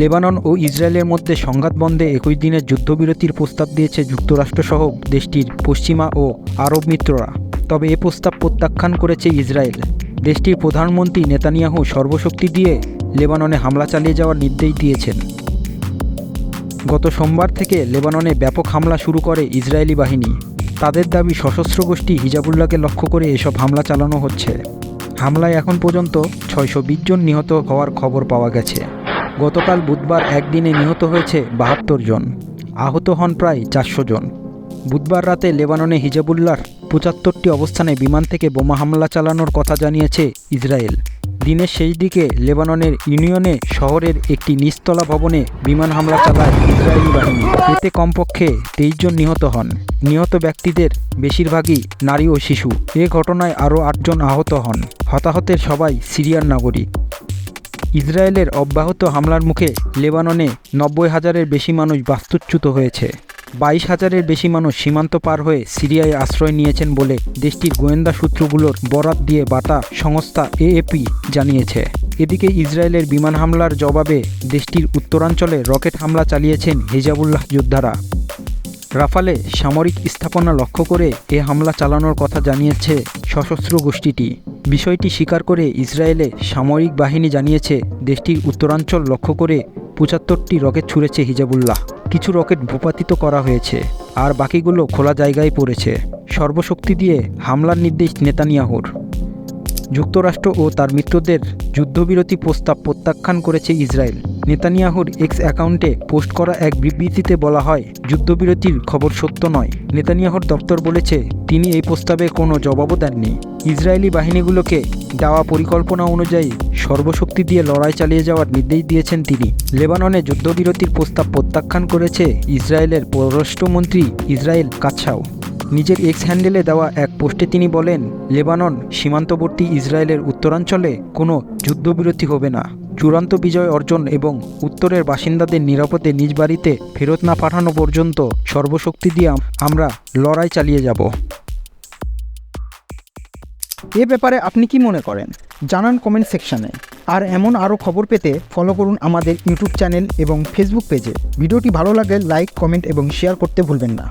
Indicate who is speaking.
Speaker 1: Lebanon ও ইসরায়েলের মধ্যে সংঘাত বন্ধে একুশ দিনের যুদ্ধবিরতির প্রস্তাব দিয়েছে যুক্তরাষ্ট্রসহ দেশটির পশ্চিমা ও আরব মিত্ররা। তবে এ প্রস্তাব প্রত্যাখ্যান করেছে ইসরায়েল। দেশটির প্রধানমন্ত্রী নেতানিয়াহু সর্বশক্তি দিয়ে লেবাননে হামলা চালিয়ে যাওয়ার নির্দেশ দিয়েছেন। গত সোমবার থেকে লেবাননে ব্যাপক হামলা শুরু করে ইসরায়েলি বাহিনী। তাদের দাবি সশস্ত্র গোষ্ঠী হিজাবুল্লাহকে লক্ষ্য করে এসব হামলা চালানো হচ্ছে। হামলায় এখন পর্যন্ত ছয়শো বিশ জন নিহত হওয়ার খবর পাওয়া গেছে। গতকাল বুধবার একদিনে নিহত হয়েছে বাহাত্তর জন। আহত হন প্রায় চারশো জন। বুধবার রাতে লেবাননে হিজাবুল্লাহর পঁচাত্তরটি অবস্থানে বিমান থেকে বোমা হামলা চালানোর কথা জানিয়েছে ইসরায়েল। দিনের শেষ দিকে লেবাননের ইউনিয়নে শহরের একটি নিচতলা ভবনে বিমান হামলা চালায় ইসরায়েলি বাহিনী। এতে কমপক্ষে তেইশ জন নিহত হন। নিহত ব্যক্তিদের বেশিরভাগই নারী ও শিশু। এ ঘটনায় আরও আটজন আহত হন। হতাহতের সবাই সিরিয়ার নাগরিক। ইসরায়েলের অব্যাহত হামলার মুখে লেবাননে নব্বই হাজারের বেশি মানুষ বাস্তুচ্যুত হয়েছে। বাইশ হাজারের বেশি মানুষ সীমান্ত পার হয়ে সিরিয়ায় আশ্রয় নিয়েছেন বলে দেশটির গোয়েন্দা সূত্রগুলোর বরাত দিয়ে বাতা সংস্থা এএপি জানিয়েছে। এদিকে ইসরায়েলের বিমান হামলার জবাবে দেশটির উত্তরাঞ্চলে রকেট হামলা চালিয়েছেন হিজাবুল্লাহ যোদ্ধারা। রাফালে সামরিক স্থাপনা লক্ষ্য করে এ হামলা চালানোর কথা জানিয়েছে সশস্ত্র গোষ্ঠীটি। বিষয়টি স্বীকার করে ইসরায়েলে সামরিক বাহিনী জানিয়েছে, দেশটির উত্তরাঞ্চল লক্ষ্য করে পঁচাত্তরটি রকেট ছুঁড়েছে হিজাবুল্লাহ। কিছু রকেট ভূপাতিত করা হয়েছে, আর বাকিগুলো খোলা জায়গায় পড়েছে। সর্বশক্তি দিয়ে হামলার নির্দেশ নেতানিয়াহুর। যুক্তরাষ্ট্র ও তার মিত্রদের যুদ্ধবিরতি প্রস্তাব প্রত্যাখ্যান করেছে ইসরায়েল। নেতানিয়াহুর এক্স অ্যাকাউন্টে পোস্ট করা এক বিবৃতিতে বলা হয়, যুদ্ধবিরতির খবর সত্য নয়। নেতানিয়াহুর দপ্তর বলেছে, তিনি এই প্রস্তাবে কোনো জবাবও দেননি। ইসরায়েলি বাহিনীগুলোকে দেওয়া পরিকল্পনা অনুযায়ী সর্বশক্তি দিয়ে লড়াই চালিয়ে যাওয়ার নির্দেশ দিয়েছেন তিনি। লেবাননে যুদ্ধবিরতির প্রস্তাব প্রত্যাখ্যান করেছে ইসরায়েলের পররাষ্ট্রমন্ত্রী ইসরায়েল কাছাও। নিজের এক্স হ্যান্ডেলে দেওয়া এক পোস্টে তিনি বলেন, লেবানন সীমান্তবর্তী ইসরায়েলের উত্তরাঞ্চলে কোনো যুদ্ধবিরতি হবে না। চূড়ান্ত বিজয় অর্জন এবং উত্তরের বাসিন্দাদের নিরাপদে নিজ বাড়িতে ফেরত না পাঠানো পর্যন্ত সর্বশক্তি দিয়ে আমরা লড়াই চালিয়ে যাব।
Speaker 2: এ ব্যাপারে আপনি কি মনে করেন? জানান কমেন্ট সেকশানে আর এমন আরও খবর পেতে ফলো করুন আমাদের ইউটিউব চ্যানেল এবং ফেসবুক পেজে ভিডিওটি ভালো লাগলে লাইক কমেন্ট এবং শেয়ার করতে ভুলবেন না।